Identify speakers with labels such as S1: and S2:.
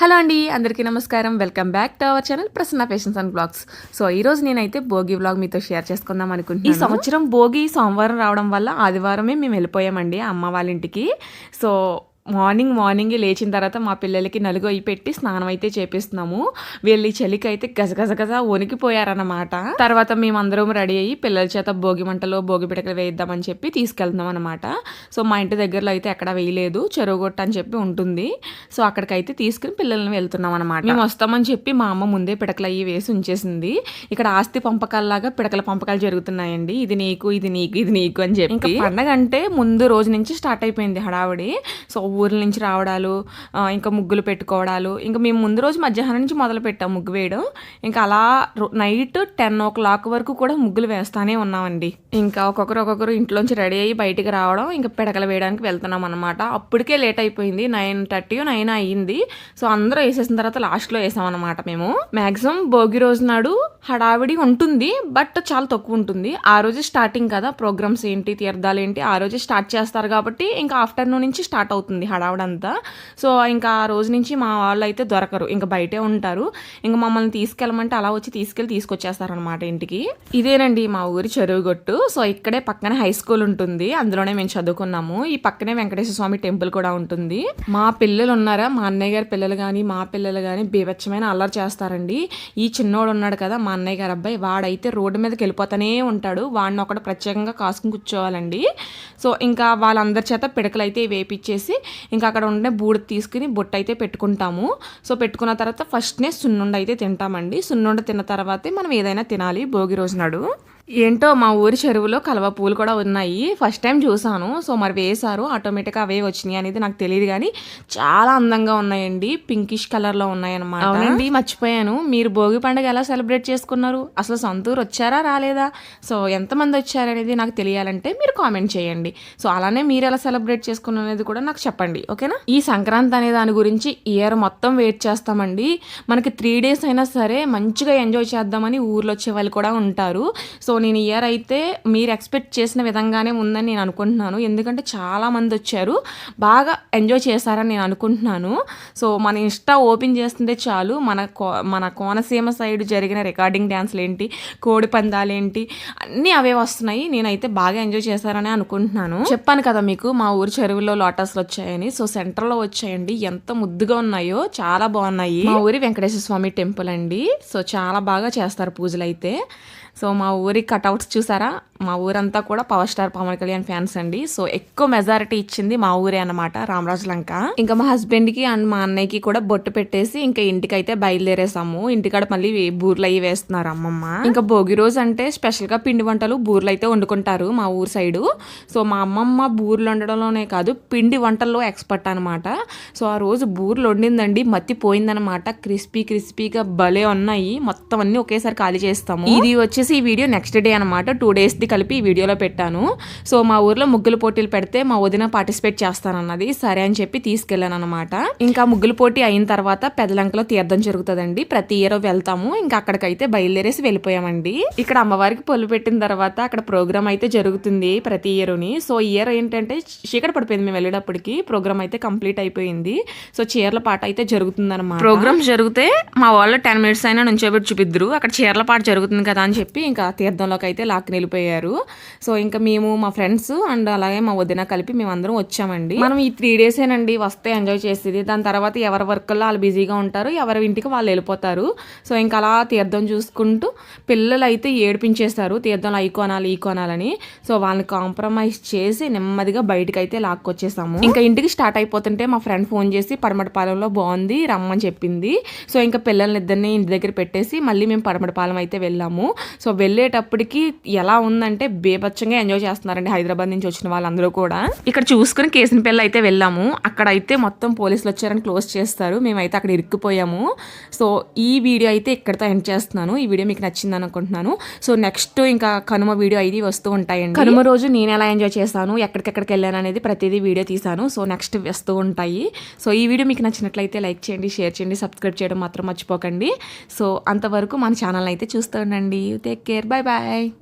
S1: Hello అండి అందరికీ నమస్కారం. Welcome back to our channel Prasanna fashions and blogs. So ఈ రోజు నేనైతే భోగి బ్లాగ్ మీతో షేర్ చేసుకుందాం అనుకుంటున్నాను. ఈ సంవత్సరం భోగి సోమవారం రావడం వల్ల ఆదివారమే మేము వెళ్ళిపోయామండి అమ్మ వాళ్ళ ఇంటికి. సో మార్నింగ్ మార్నింగ్ లేచిన తర్వాత మా పిల్లలకి నలుగు అయి పెట్టి స్నానం అయితే చేపిస్తున్నాము. వీళ్ళు ఈ చలికి అయితే గజగజ గజ వణికిపోయారన్నమాట. తర్వాత మేమందరం రెడీ అయ్యి పిల్లల చేత భోగి మంటలో భోగి పిడకలు వేయిద్దామని చెప్పి తీసుకెళ్తున్నాం అనమాట సో మా ఇంటి దగ్గరలో అయితే ఎక్కడ వేయలేదు. చెరువుగొట్ట అని చెప్పి ఉంటుంది. సో అక్కడికైతే తీసుకుని పిల్లల్ని వెళ్తున్నాం అనమాట మేము వస్తామని చెప్పి మా అమ్మ ముందే పిడకలు అయ్యి వేసి ఉంచేసింది. ఇక్కడ ఆస్తి పంపకాల్లాగా పిడకల పంపకాలు జరుగుతున్నాయండి. ఇది నీకు ఇది నీకు ఇది నీకు అని చెప్పి. పండగ అంటే ముందు రోజు నుంచి స్టార్ట్ అయిపోయింది హడావుడి. సో ఊర్ల నుంచి రావడాలు ఇంకా ముగ్గులు పెట్టుకోవడాలు. ఇంకా మేము ముందు రోజు మధ్యాహ్నం నుంచి మొదలు పెట్టాం ముగ్గు వేయడం. ఇంకా అలా నైట్ టెన్ ఓ క్లాక్ వరకు కూడా ముగ్గులు వేస్తానే ఉన్నామండి. ఇంకా ఒక్కొక్కరు ఒక్కొక్కరు ఇంట్లోంచి రెడీ అయ్యి బయటికి రావడం ఇంకా పిడకలు వేయడానికి వెళ్తున్నాం అనమాట అప్పటికే లేట్ అయిపోయింది నైన్ థర్టీ నైన్ అయ్యింది. సో అందరూ వేసేసిన తర్వాత లాస్ట్లో వేసాం మేము. మ్యాక్సిమం భోగి రోజు నాడు హడావిడి ఉంటుంది బట్ చాలా తక్కువ ఉంటుంది. ఆ రోజు స్టార్టింగ్ కదా ప్రోగ్రామ్స్ ఏంటి తీర్థాలు ఏంటి ఆ రోజు స్టార్ట్ చేస్తారు కాబట్టి ఇంకా ఆఫ్టర్నూన్ నుంచి స్టార్ట్ అవుతుంది. హడావుడంతా. సో ఇంకా ఆ రోజు నుంచి మా వాళ్ళు అయితే దొరకరు. ఇంకా బయటే ఉంటారు. ఇంకా మమ్మల్ని తీసుకెళ్ళమంటే అలా వచ్చి తీసుకెళ్ళి తీసుకొచ్చేస్తారనమాట ఇంటికి. ఇదేనండి మా ఊరి చెరువు గొట్టు సో ఇక్కడే పక్కనే హై స్కూల్ ఉంటుంది. అందులోనే మేము చదువుకున్నాము. ఈ పక్కనే వెంకటేశ్వర స్వామి టెంపుల్ కూడా ఉంటుంది. మా పిల్లలు ఉన్నారా మా అన్నయ్య గారి పిల్లలు కానీ మా పిల్లలు కానీ బీభత్సమైన అల్లరి చేస్తారండి. ఈ చిన్నోడు ఉన్నాడు కదా మా అన్నయ్య గారి అబ్బాయి వాడైతే రోడ్డు మీదకి వెళ్ళిపోతానే ఉంటాడు. వాడిని ఒకటి ప్రత్యేకంగా కాసుకుని కూర్చోవాలండి. సో ఇంకా వాళ్ళందరి చేత పిడకలు అయితే వేపించేసి ఇంకా అక్కడ ఉండే బూడిద తీసుకుని బొట్టు అయితే పెట్టుకుంటాము. సో పెట్టుకున్న తర్వాత ఫస్ట్నే సున్నుండ అయితే తింటామండి. సున్నుండ తిన్న తర్వాతే మనం ఏదైనా తినాలి భోగి రోజు నాడు. ఏంటో మా ఊరి చెరువులో కలవ పూలు కూడా ఉన్నాయి. ఫస్ట్ టైం చూసాను. సో మరి వేశారు. ఆటోమేటిక్గా అవే వచ్చినాయి అనేది నాకు తెలియదు కానీ చాలా అందంగా ఉన్నాయండి. పింకిష్ కలర్లో ఉన్నాయన్నమాట. అవునండి మర్చిపోయాను. మీరు భోగి పండుగ ఎలా సెలబ్రేట్ చేసుకున్నారు? అసలు సొంతూరు వచ్చారా రాలేదా? సో ఎంతమంది వచ్చారనేది నాకు తెలియాలంటే మీరు కామెంట్ చేయండి. సో అలానే మీరు ఎలా సెలబ్రేట్ చేసుకున్నారు అనేది కూడా నాకు చెప్పండి. ఓకేనా? ఈ సంక్రాంతి అనే దాని గురించి ఇయర్ మొత్తం వెయిట్ చేస్తామండి. మనకి త్రీ డేస్ అయినా సరే మంచిగా ఎంజాయ్ చేద్దామని ఊర్లో వచ్చే వాళ్ళు కూడా ఉంటారు. సో నేను ఇయర్ అయితే మీరు ఎక్స్పెక్ట్ చేసిన విధంగానే ఉందని నేను అనుకుంటున్నాను. ఎందుకంటే చాలా మంది వచ్చారు. బాగా ఎంజాయ్ చేశారని నేను అనుకుంటున్నాను. సో మన ఇన్స్టా ఓపెన్ చేస్తుంటే చాలు. మన కో మన కోనసీమ సైడ్ జరిగిన రికార్డింగ్ డ్యాన్స్లు ఏంటి కోడి పందాలు ఏంటి అన్నీ అవే వస్తున్నాయి. నేనైతే బాగా ఎంజాయ్ చేశారని అనుకుంటున్నాను. చెప్పాను కదా మీకు మా ఊరి చెరువులో లోటస్లు వచ్చాయని. సో సెంటర్లో వచ్చాయండి. ఎంత ముద్దుగా ఉన్నాయో చాలా బాగున్నాయి. మా ఊరి వెంకటేశ్వర స్వామి టెంపుల్ అండి. సో చాలా బాగా చేస్తారు పూజలు అయితే సో మా ఊరి కటౌట్స్ చూసారా? మా ఊరంతా కూడా power star Pawan Kalyan fans అండి. సో ఎక్కువ మెజారిటీ ఇచ్చింది మా ఊరే అన్నమాట రామరాజు లంక ఇంకా మా హస్బెండ్కి అండ్ మా అన్నయ్యకి కూడా బొట్టు పెట్టేసి ఇంకా ఇంటికి అయితే బయలుదేరేసాము. ఇంటికాడ మళ్ళీ బూర్లు అయ్యి వేస్తున్నారు అమ్మమ్మ. ఇంకా భోగి రోజు అంటే స్పెషల్గా పిండి వంటలు బూర్లు అయితే వండుకుంటారు మా ఊరు సైడు సో మా అమ్మమ్మ బూర్లు వండడంలోనే కాదు పిండి వంటల్లో ఎక్స్పర్ట్ అనమాట సో ఆ రోజు బూర్లు వండిందండి మత్తిపోయిందనమాట క్రిస్పీ క్రిస్పీగా భలే ఉన్నాయి. మొత్తం అన్ని ఒకేసారి ఖాళీ చేస్తాము. ఇది వచ్చి వచ్చేసి ఈ వీడియో నెక్స్ట్ డే అనమాట టూ డేస్ది కలిపి ఈ వీడియోలో పెట్టాను. సో మా ఊర్లో ముగ్గులు పోటీలు పెడితే మా వదిన పార్టిసిపేట్ చేస్తానన్నది. సరే అని చెప్పి తీసుకెళ్ళాను అనమాట ఇంకా ముగ్గులు పోటీ అయిన తర్వాత పెదలంకలో తీర్థం జరుగుతుందండి. ప్రతి ఇయర్ వెళ్తాము. ఇంకా అక్కడికైతే బయలుదేరేసి వెళ్ళిపోయామండి. ఇక్కడ అమ్మవారికి పొలు పెట్టిన తర్వాత అక్కడ ప్రోగ్రామ్ అయితే జరుగుతుంది ప్రతి ఇయర్ని. సో ఇయర్ ఏంటంటే చీకటి పడిపోయింది మేము వెళ్ళేటప్పటికి. ప్రోగ్రామ్ అయితే కంప్లీట్ అయిపోయింది. సో చీరల పాట అయితే జరుగుతుంది అనమాట ప్రోగ్రామ్ జరిగితే మా వాళ్ళు టెన్ మినిట్స్ అయినా నుంచోబెట్టి చూపిద్దరు. అక్కడ చీరల పాట జరుగుతుంది కదా అని చెప్పి చెప్పి ఇంకా తీర్థంలోకి అయితే లాక్కి వెళ్ళిపోయారు. సో ఇంకా మేము మా ఫ్రెండ్స్ అండ్ అలాగే మా వదిన కలిపి మేము అందరం వచ్చామండి. మనం ఈ త్రీ డేసేనండి వస్తే ఎంజాయ్ చేసేది. దాని తర్వాత ఎవరి వర్క్లో వాళ్ళు బిజీగా ఉంటారు ఎవరి ఇంటికి వాళ్ళు వెళ్ళిపోతారు. సో ఇంకా అలా తీర్థం చూసుకుంటూ పిల్లలు అయితే ఏడిపించేస్తారు. తీర్థంలో అయి కొనాలి ఈ కొనాలని. సో వాళ్ళని కాంప్రమైజ్ చేసి నెమ్మదిగా బయటకు అయితే లాక్కొచ్చేసాము. ఇంకా ఇంటికి స్టార్ట్ అయిపోతుంటే మా ఫ్రెండ్ ఫోన్ చేసి పడమటపాలెంలో బాగుంది రమ్మని చెప్పింది. సో ఇంకా పిల్లల్ని ఇద్దరిని ఇంటి దగ్గర పెట్టేసి మళ్ళీ మేము పడమటపాలెం అయితే వెళ్ళాము. సో వెళ్ళేటప్పటికి ఎలా ఉందంటే బేబచ్చంగా ఎంజాయ్ చేస్తున్నారండి హైదరాబాద్ నుంచి వచ్చిన వాళ్ళందరూ కూడా. ఇక్కడ చూసుకుని కేసిన పిల్ల అయితే వెళ్ళాము. అక్కడ అయితే మొత్తం పోలీసులు వచ్చారని క్లోజ్ చేస్తారు. మేమైతే అక్కడ ఇరుక్కుపోయాము. సో ఈ వీడియో అయితే ఇక్కడితో ఎండ్ చేస్తున్నాను. ఈ వీడియో మీకు నచ్చింది అనుకుంటున్నాను. సో నెక్స్ట్ ఇంకా కనుమ వీడియో అయితే వస్తూ ఉంటాయండి. కనుమ రోజు నేను ఎలా ఎంజాయ్ చేశాను ఎక్కడికెక్కడికి వెళ్ళాను అనేది ప్రతిదీ వీడియో తీసాను సో నెక్స్ట్ వస్తూ ఉంటాయి. సో ఈ వీడియో మీకు నచ్చినట్లయితే లైక్ చేయండి షేర్ చేయండి సబ్స్క్రైబ్ చేయడం మాత్రం మర్చిపోకండి. సో అంతవరకు మన ఛానల్ అయితే చూస్తూ ఉండండి. Take care. Bye bye.